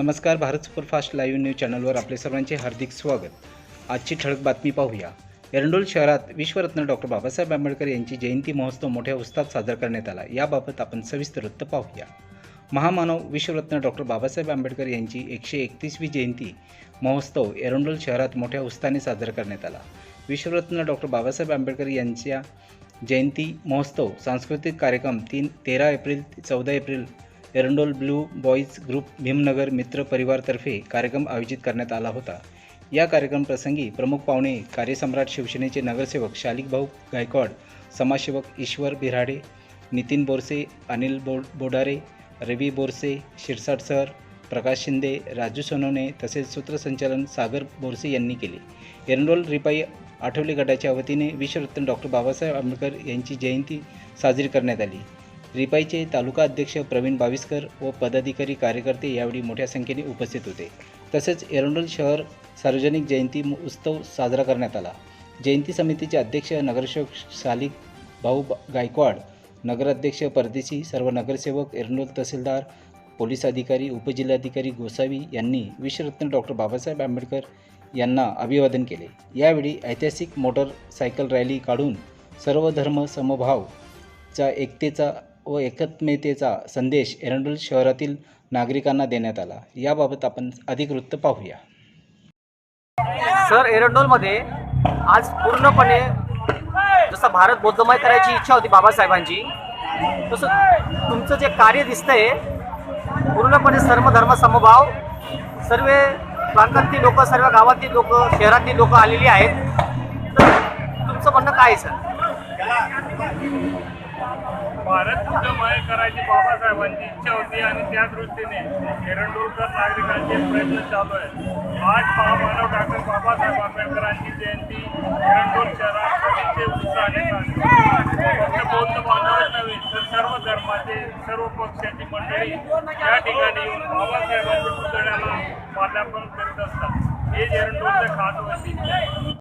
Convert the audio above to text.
नमस्कार Bharat superfast live news चॅनलवर आपले सर्वांचे हार्दिक स्वागत. आजची ठळक बातमी पाहूया. एरंडोल शहरात विश्वरत्न डॉक्टर बाबासाहेब आंबेडकर यांची जयंती महोत्सव मोठ्या उत्साहात साजरा करण्यात आला. याबाबत आपण सविस्तर वृत्त पाहूया. महामानव विश्वरत्न डॉक्टर बाबासाहेब आंबेडकर यांची एकशे एकतीसवी जयंती महोत्सव एरंडोल शहरात मोठ्या उत्साहाने साजरा करण्यात आला. विश्वरत्न डॉक्टर बाबासाहेब आंबेडकर यांच्या जयंती महोत्सव सांस्कृतिक कार्यक्रम तीन तेरा एप्रिल चौदा April Erandol blue boys group Bhimnagar मित्र परिवारतर्फे कार्यक्रम आयोजित करण्यात आला होता. या कार्यक्रम प्रसंगी प्रमुख पाहुणे कार्यसम्राट शिवसेनेचे नगरसेवक शालिक भाऊ गायकवाड समाजसेवक ईश्वर बिराडे नितीन बोरसे अनिल बो बोडारे रवी बोरसे शिरसाट सर प्रकाश शिंदे राजू सोनवणे तसेच सूत्रसंचालन सागर बोरसे यांनी केले. एरंडोल रिपाई आठवले गटाच्या वतीने विश्वरत्न डॉक्टर बाबासाहेब आंबेडकर यांची जयंती साजरी करण्यात आली. रिपाईचे तालुका अध्यक्ष प्रवीण बाविस्कर व पदाधिकारी कार्यकर्ते यावेळी मोठ्या संख्येने उपस्थित होते. तसेच एरंडोल शहर सार्वजनिक जयंती म- उत्सव साजरा करण्यात आला. जयंती समितीचे अध्यक्ष नगरसेवक शालिक भाऊ गायकवाड नगराध्यक्ष परदेशी सर्व नगरसेवक एरंडोल तहसीलदार पोलीस अधिकारी उपजिल्हाधिकारी गोसावी यांनी विश्वरत्न डॉक्टर बाबासाहेब आंबेडकर यांना अभिवादन केले. यावेळी ऐतिहासिक मोटरसायकल रॅली काढून सर्व धर्म समभावचा एकतेचा व एकत्मतेचा संदेश एरंडोल शहरातील नागरिकांना देण्यात आला. याबाबत आपण अधिक वृत्त पाहूया. सर एरंडोलमध्ये आज पूर्णपणे जसं भारत बौद्धमय करायची इच्छा होती बाबासाहेबांची तसं तुमचं जे कार्य दिसतंय पूर्णपणे सर्व धर्म समभाव सर्व प्रांतातली लोक सर्व गावातली लोक शहरातली लोक आलेली आहेत. तर तुमचं म्हणणं काय आहे सर? भारत बुद्धमय करायची बाबासाहेबांची इच्छा होती आणि त्या दृष्टीने एरंडोलकर नागरिकांचे प्रयत्न चालू आहेत. आज महामानव डॉक्टर बाबासाहेब आंबेडकरांची जयंती एरंडोल शहरात अतिशय उत्साहाने फक्त बौद्ध बांधवच नव्हे तर सर्व धर्माचे सर्व पक्षाची मंडळी या ठिकाणी येऊन बाबासाहेबांच्या पुतळ्याला माल्यार्पण करीत असतात. हे एरंडोलचं खास होती.